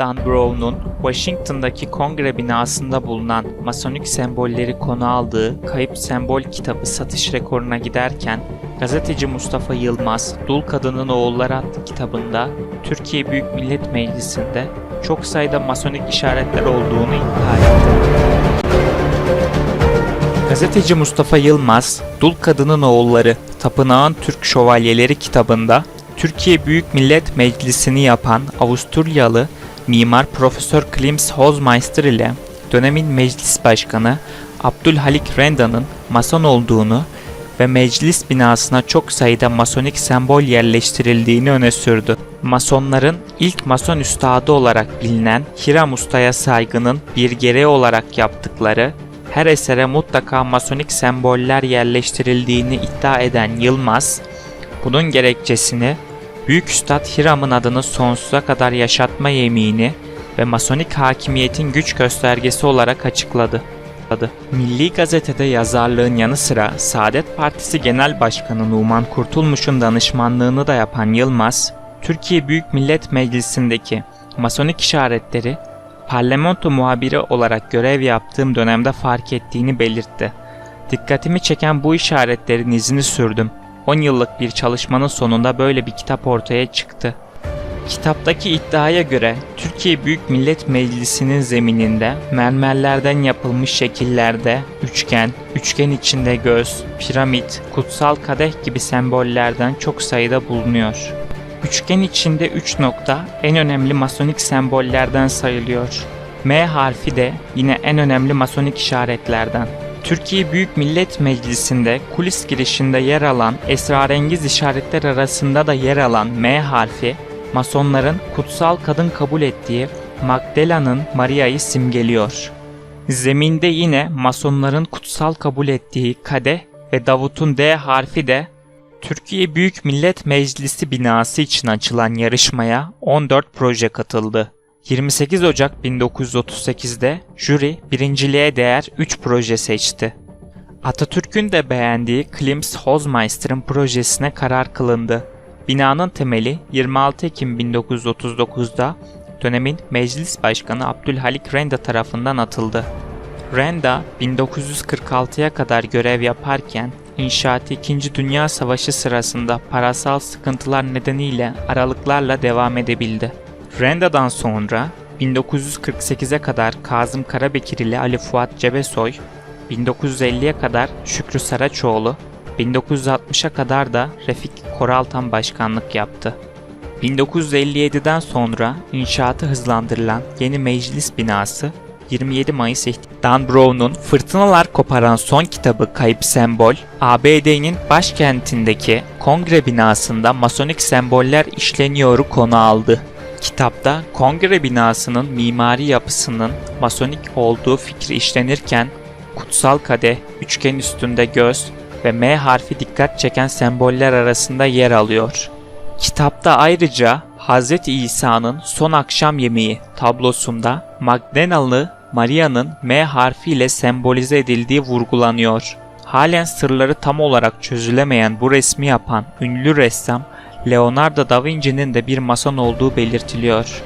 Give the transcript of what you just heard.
Dan Brown'un Washington'daki kongre binasında bulunan masonik sembolleri konu aldığı Kayıp Sembol kitabı satış rekoruna giderken gazeteci Mustafa Yılmaz, Dul Kadının Oğulları adlı kitabında Türkiye Büyük Millet Meclisi'nde çok sayıda masonik işaretler olduğunu iddia etti. Gazeteci Mustafa Yılmaz, Dul Kadının Oğulları, Tapınağın Türk Şövalyeleri kitabında Türkiye Büyük Millet Meclisi'ni yapan Avusturyalı mimar Profesör Klims Hozmeister ile dönemin meclis başkanı Abdülhalik Renda'nın mason olduğunu ve meclis binasına çok sayıda masonik sembol yerleştirildiğini öne sürdü. Masonların ilk mason üstadı olarak bilinen Hiram Usta'ya saygının bir gereği olarak yaptıkları her esere mutlaka masonik semboller yerleştirildiğini iddia eden Yılmaz, bunun gerekçesini Büyük Üstad Hiram'ın adını sonsuza kadar yaşatma yemini ve masonik hakimiyetin güç göstergesi olarak açıkladı. Milli Gazete'de yazarlığın yanı sıra Saadet Partisi Genel Başkanı Numan Kurtulmuş'un danışmanlığını da yapan Yılmaz, Türkiye Büyük Millet Meclisi'ndeki masonik işaretleri parlamento muhabiri olarak görev yaptığım dönemde fark ettiğini belirtti. Dikkatimi çeken bu işaretlerin izini sürdüm. 10 yıllık bir çalışmanın sonunda böyle bir kitap ortaya çıktı. Kitaptaki iddiaya göre Türkiye Büyük Millet Meclisi'nin zemininde mermerlerden yapılmış şekillerde üçgen, üçgen içinde göz, piramit, kutsal kadeh gibi sembollerden çok sayıda bulunuyor. Üçgen içinde 3 nokta en önemli masonik sembollerden sayılıyor. M harfi de yine en önemli masonik işaretlerden. Türkiye Büyük Millet Meclisi'nde kulis girişinde yer alan esrarengiz işaretler arasında da yer alan M harfi, Masonların kutsal kadın kabul ettiği Magdala'nın Maria'yı simgeliyor. Zeminde yine Masonların kutsal kabul ettiği kadeh ve Davut'un D harfi de Türkiye Büyük Millet Meclisi binası için açılan yarışmaya 14 proje katıldı. 28 Ocak 1938'de jüri birinciliğe değer 3 proje seçti. Atatürk'ün de beğendiği Klims Hozmeister'ın projesine karar kılındı. Binanın temeli 26 Ekim 1939'da dönemin Meclis Başkanı Abdülhalik Renda tarafından atıldı. Renda 1946'ya kadar görev yaparken inşaatı 2. Dünya Savaşı sırasında parasal sıkıntılar nedeniyle aralıklarla devam edebildi. Renda'dan sonra 1948'e kadar Kazım Karabekir ile Ali Fuat Cebesoy, 1950'ye kadar Şükrü Saraçoğlu, 1960'a kadar da Refik Koraltan başkanlık yaptı. 1957'den sonra inşaatı hızlandırılan yeni meclis binası 27 Mayıs Dan Brown'un Fırtınalar Koparan Son kitabı Kayıp Sembol, ABD'nin başkentindeki kongre binasında masonik semboller işleniyoru konu aldı. Kitapta kongre binasının mimari yapısının masonik olduğu fikri işlenirken kutsal kadeh, üçgen üstünde göz ve M harfi dikkat çeken semboller arasında yer alıyor. Kitapta ayrıca Hz. İsa'nın son akşam yemeği tablosunda Magdalenalı Maria'nın M harfiyle sembolize edildiği vurgulanıyor. Halen sırları tam olarak çözülemeyen bu resmi yapan ünlü ressam Leonardo da Vinci'nin de bir mason olduğu belirtiliyor.